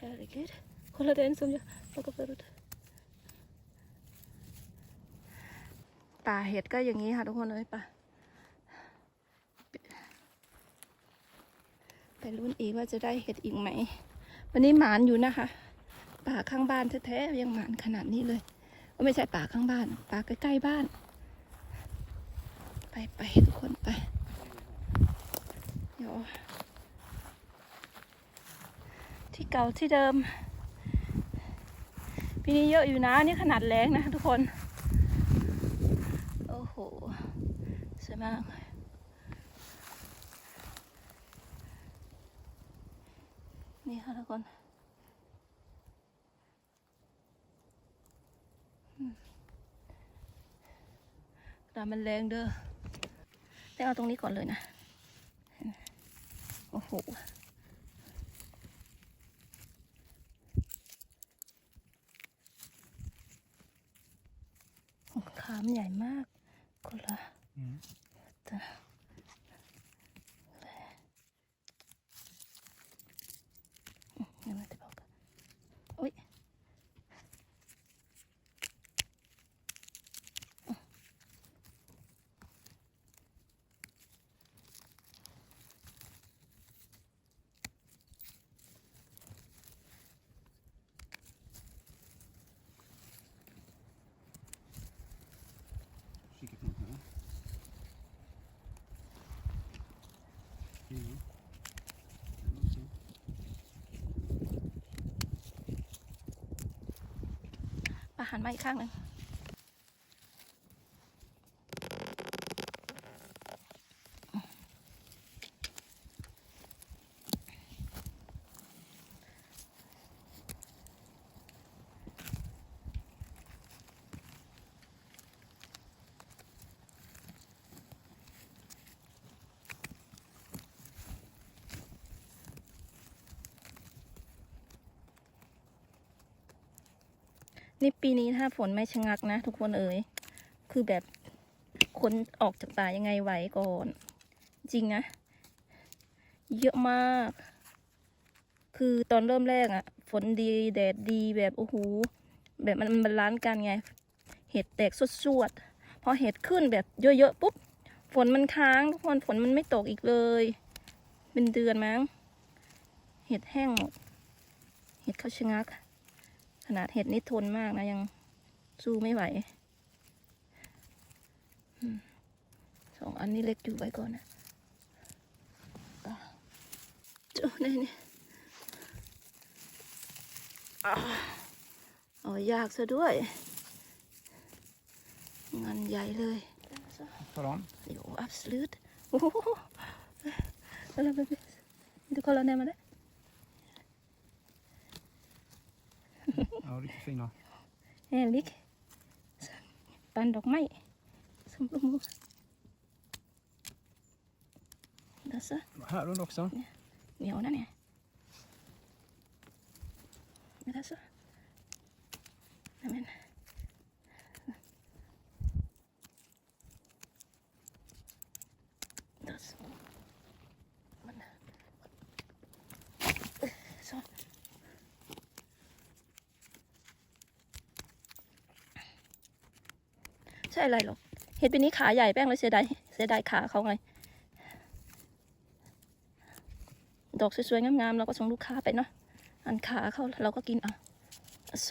Herregud. Kolla den som jag plockade förut. ป่าเห็ดก็อย่างนี้ค่ะทุกคนเลยป่าไปลุ้นอีกว่าจะได้เห็ดอีกไหม วันนี้หมานอยู่นะคะ ป่าข้างบ้านแท้ๆยังหมานขนาดนี้เลยก็ไม่ใช่ป่าข้างบ้าน ป่าใกล้ๆบ้าน ไปไปทุกคนไปเดี๋ยว ที่เก่าที่เดิมปีนี้เยอะอยู่นะนี่ขนาดแรงนะทุกคน โอ้โหสวยมากนี่ค่ะทุกคนอืมแต่มันแรงเด้อแต่เอาตรงนี้ก่อนเลยนะ โอ้โห ขามนใหญ่มากคนละ Mm. แต่เดี๋ยวมาติบอกอุ้ย，Kika på den här. Mm. Den också. อา หารมาอีกข้างหนึ่ง นี่ปีนี้ถ้าฝนไม่ชะงักนะ ทุกคนเอ๋ยคือแบบคนออกจากป่ายังไงไหวก่อน จริงนะ เยอะมาก คือตอนเริ่มแรกอะฝนดีแดดดีแบบโอ้โหแบบมันมันล้านซ์กันไง เห็ดแตกสวดๆพอเห็ดขึ้นแบบเยอะๆปุ๊บฝนมันค้างทุกคนฝนมันไม่ตกอีกเลย เป็นเดือนมั้ง เห็ดแห้งหมด เห็ดเขาชะงัก ขนาดเห็ดนี่ทนมากนะ ยังสู้ไม่ไหวอืมสองอันนี้เล็กอยู่ไว้ก่อนนะอะเจ้านี่นี่อะเอายากซะด้วย งานใหญ่เลย Tar an. Jo, absolut. Oh, kolla bebis. Vill du kolla närmare? Ja, riktigt fina. Härlig. Band ดอกไม้สมบูรณ์เดี๋ยวซะ Här under också. เหนียวนะเนี่ ยเดี๋ยวซะนั่นมันเดี๋ยวซะมันเอ้ยซะใช่อะไรหรอกเห็ดปีนี้ขาใหญ่แป้งเลยเสียดายเสียดายขาเขาไง ดอกสวยๆงามๆเราก็ส่งลูกค้าไปเนาะอันขาเขาเราก็กินอะโซ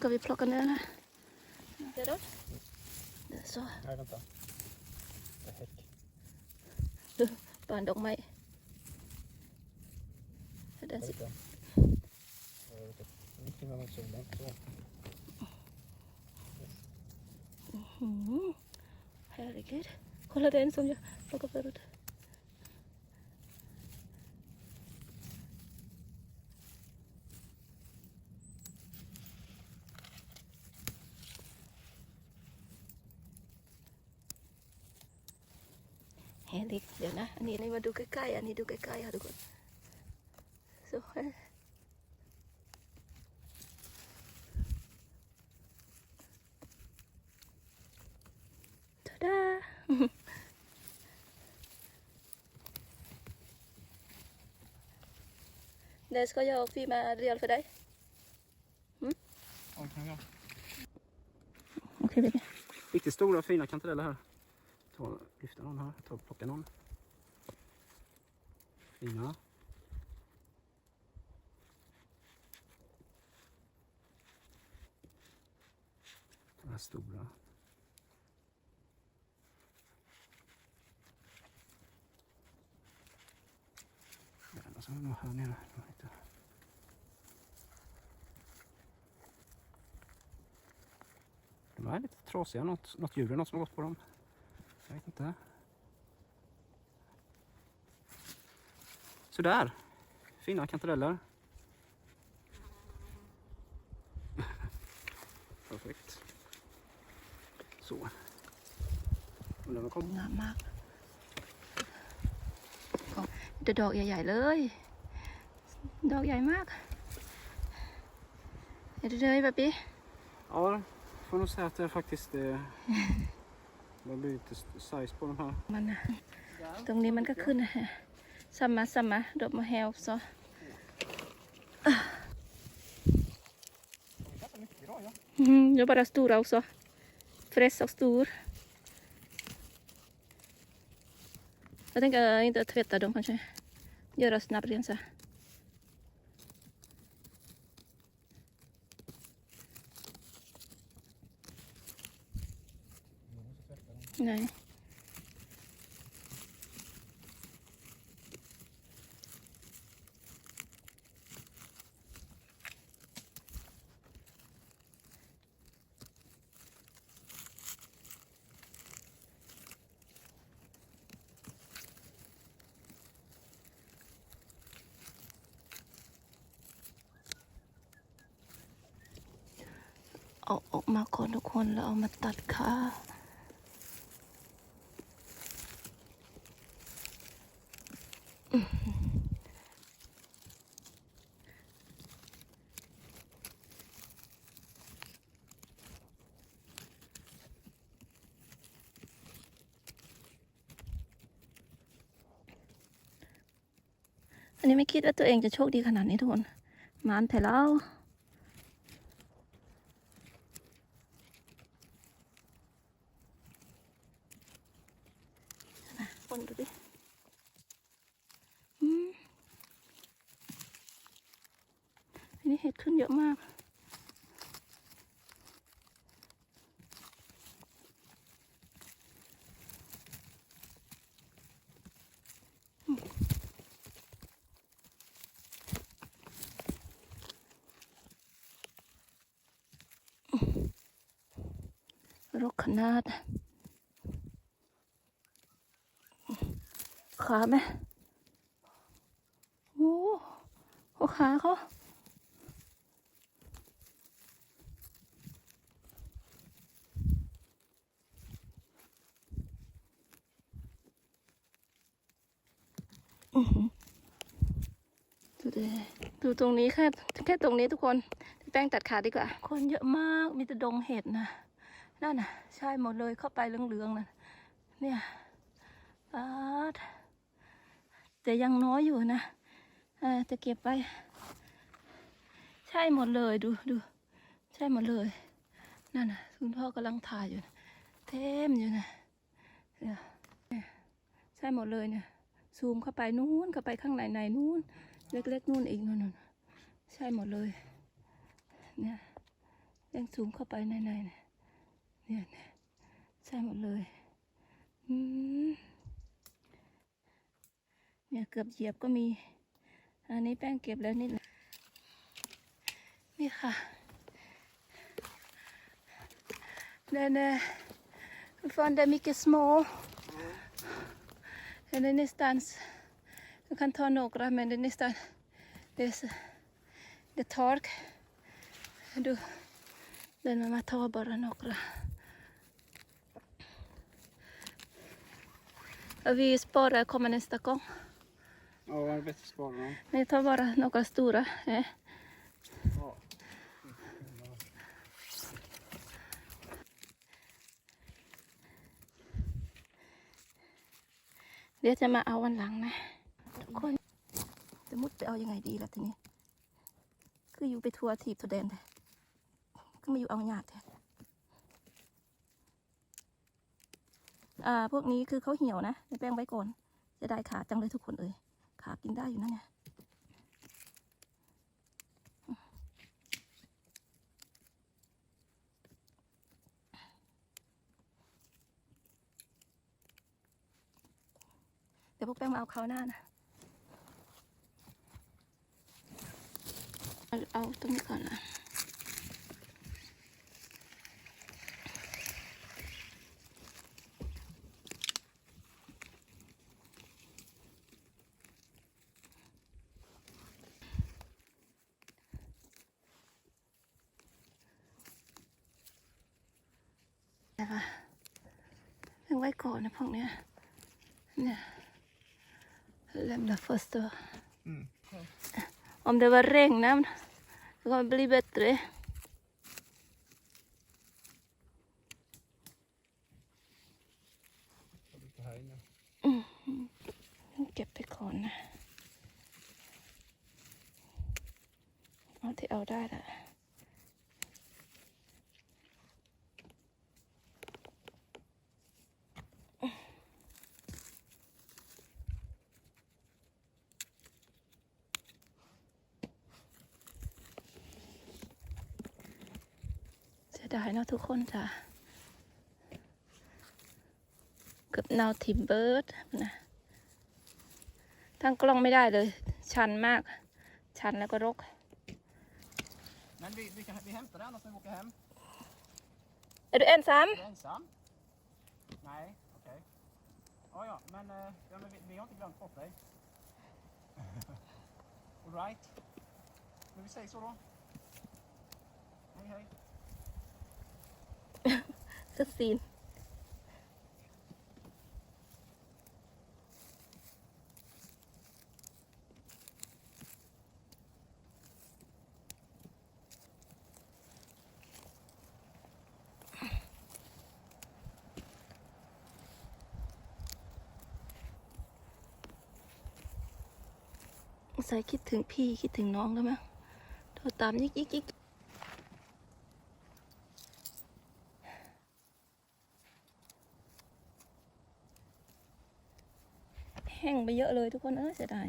ก็ไปพลอกกันเนื้อนะเดี๋ยวเดี๋ยวโซ Nej, vänta. Det är häck. ปานดอกไม้เดี๋ยวสิ Herregud. kolla den som jag plockade förut Härligt. เดี๋ยวนะอันนี้นี่มาดูใา Det ska jag och filma real för dig. Jag- Okej, baby. Riktigt stora fina kantareller här. Ta, lyfta någon här, ta och plocka någon. Fina. De här stora. Jävlar, så är det nog här nere. Jag vet inte. De är lite trasiga, något, något djur eller något som har gått på dem. Jag vet inte. Sådär. Fina kantareller. Perfekt. Så. Undrar om de kom. งามมากก็เดยวดอกใหญ่ๆเลย ดอกใหญ่มากเห็นเลยแบบนี้ Ja, får nog säga att det är faktiskt eh, det blir lite size på de här. มันนะตรงนี้มันก็ขึ้นนะฮะซัมมาซัมมาดอกมะแฮวซอ Ganska mycket idag ja. Mm, jag bara stora också. Fräsch och stor. Jag tänker inte tvätta dem kanske. Göra snabbrensa. Nej. Ờ, เอาออกมาก่อนทุกคนแล้วเอามาตัดขา อันนี้ไม่คิดว่าตัวเองจะโชคดีขนาดนี้ทุกคนมานแต่แล้ว คนดูดิอืมอันนี้เห็ดขึ้นเยอะมาก รกข นาดขาไหมโอ้โหขาเขาดูดิดูตรงนี้แค่แค่ตรงนี้ทุกคน แป้งตัดขาดีกว่า คนเยอะมาก มีแต่ดงเห็ดนะ นั่นน่ะ ใช่หมดเลยเข้าไปเหลืองๆน่ะเนี่ยปาดแต่ยังน้อยอยู่นะอ่าจะเก็บไป ใช่หมดเลยดูดูใช่หมดเลยนั่นน่ะคุณพ่อกำลังถ่ายอยู่นะเต็มอยู่นะเนี่ยใช่หมดเลยเนี่ยซูมเข้าไปนู้นเข้าไปข้างในในนู้น เล็กๆนู้นอีกนู่นนู่นใช่หมดเลยเนี่ยยังซูมเข้าไปในในเนี่ย เนี่ยนี่ยใช่หมดเลยอืมเนี่ยเกือบเหยียบก็มี อันนี้แป้งเก็บแล้วนิดหน่นี่ค่ะ Den är fortfarande mycket små. Den är nästan, du kan ta några men det är nästan, det är, det är tork. Du, den mamma tar bara några. Vi sparar kommer nästa gång. Ja, det är bättre att spara dem. Men jag tar bara några stora. Eh. Ja. เดี๋ยวจะมาเอาวันหลังนะทุกคนจะมุดไปเอายังไงดีล่ะทีนี้ คืออยู่ไปทัวร์ทีบทัวแดนแท้ก็มาอยู่เอาหยาดแท้ อ่าพวกนี้คือเขาเหี่ยวนะในแป้งไว้ก่อนจะได้ขาจังเลยทุกคนเอ่ยขากินได้อยู่นะเนี่ยเดี๋ยวพวกแป้งมาเอาเขาหน้านะเอาตรงนี้ก่อนนะ ไว้ก่อนนะพวกเนี้ยเนี่ย lämna först då. Mm. Om det var regn, så kommer det bli bättre. Lite här inne. เก็บไปก่อนนะเอาที่เอาได้ละ ดายเนาะทุกคนจ้ะเกับนาวทิมเบิร์ดนะตั้งกล้องไม่ได้เลย ชันมาก ชันแล้วก็รก Men vi, vi, kan, vi hämtar det annars när vi åker hem. är du ensam? Är du ensam? Nej, okej. Ja, ja, men, eh, ja, men vi, vi har inte glömt bort dig. All right. Men vi säger så då. Hej, hej. สักซีนใส่คิดถึงพี่คิดถึงน้องแล้วมั้งโทรตามยิกยิกยิกแห้งไป เยอะเลยทุกคนเอ้ยเสียดาย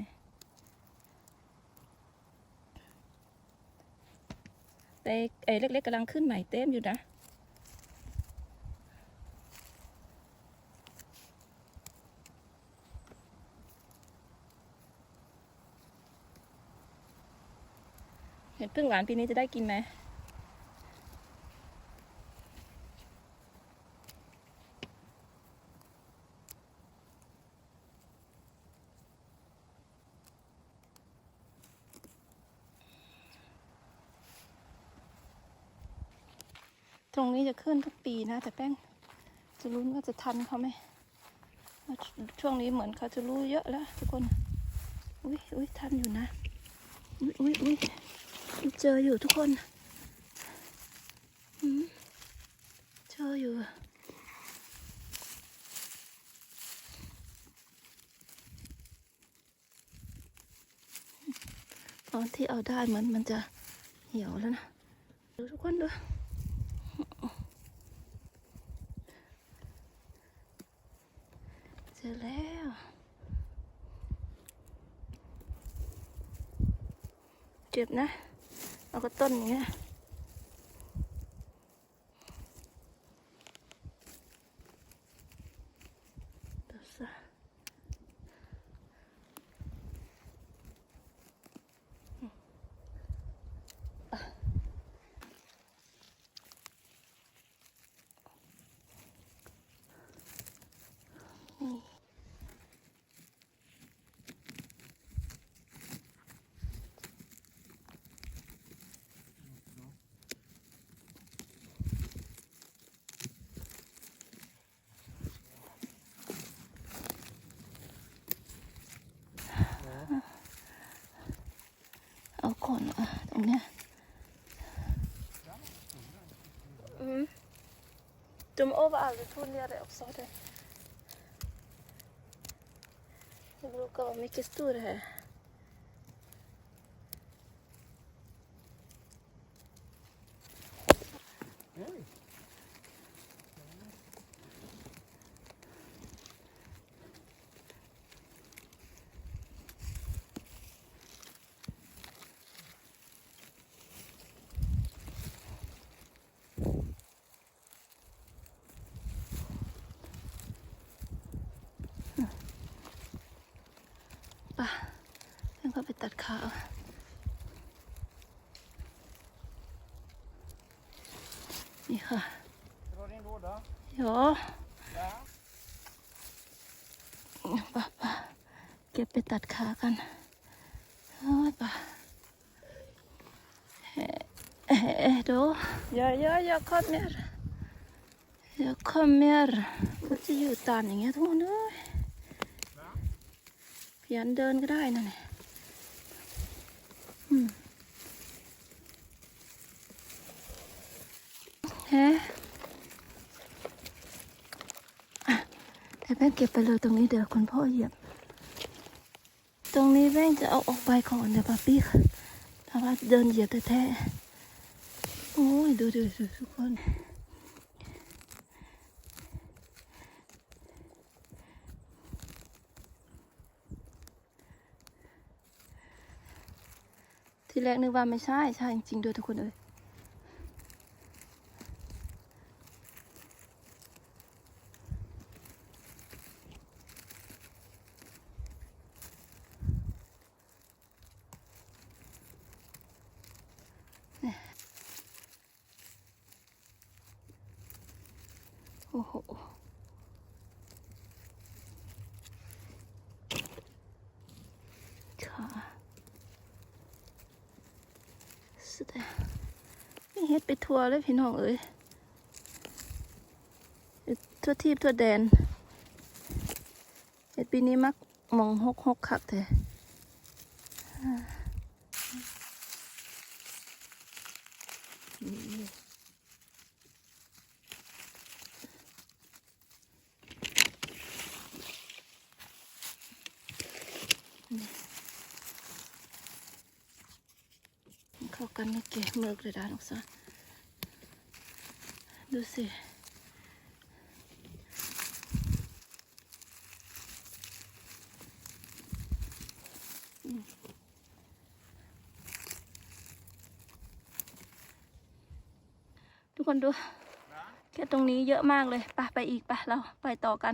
แต่ไอ้เล็กๆกำลังขึ้นใหม่เต็มอยู่นะเห็ดพึ่งหวานปีนี้จะได้กินไหม จะขึ้นทุกปีนะ แต่แป้งจะรุ้นว่าจะทันเขาไหมช่วงนี้เหมือนเขาจะรู้เยอะแล้ว ทุกคน อุ้ยอุ้ยทันอยู่นะ อุ้ยอุ้ยอุ้ยเจออยู่ทุกคนอืมเจออยู่ตอนที่เอาได้เหมือนมันจะเหี่ยวแล้วนะ ดูทุกคนดู เจอแล้ว เจ็บนะ เอาก็ต้นอย่างเงี้ย อะตรงเนี้ยอืม De överallt tog ner det också. Det. det brukar vara mycket stor här. ขานี่ค่ะ Drar in låda. โย Ja. ป่ะป่ะเก็บไปตัดขากันโอ้ยป่ะเอ๊ะเอ๊ะเอ๊ะดูอย่าอย่าอย่าเข้าเมียร์อย่าเข้าเมียร์ก็จะอยู่ตานอย่างเงี้ยทุกคนเอ้ยเพียนเดินก็ได้นั่นแหละอืมเฮ้อะแต่แป้งเก็บไปเลยตรงนี้เดี๋ยวคุณพ่อเหยียบ ตรงนี้แป้งจะเอาออกไปก่อนเดี๋ยวป้าปี้ค่ะแต่ว่าเดินเหยียบแท้ๆโอ้ยดูดูดูทุกคน แรกนึกว่าไม่ใช่ใช่จริงๆด้วยทุกคนเลยโอ้โห ค่ะสุดยอดนี่เฮ็ดไปทัวร์เลยพี่น้องเอ้ยเฮ็ดทั่วทีบทั่วแดนเฮ็ดปีนี้มักมองหกหกคักแท้อ่านี่เข้ากันนี่เก๋เมือกเลยด้านอกซะ ดูสิทุกคนดู แค่ตรงนี้เยอะมากเลยไปไปอีกไปเราไปต่อกัน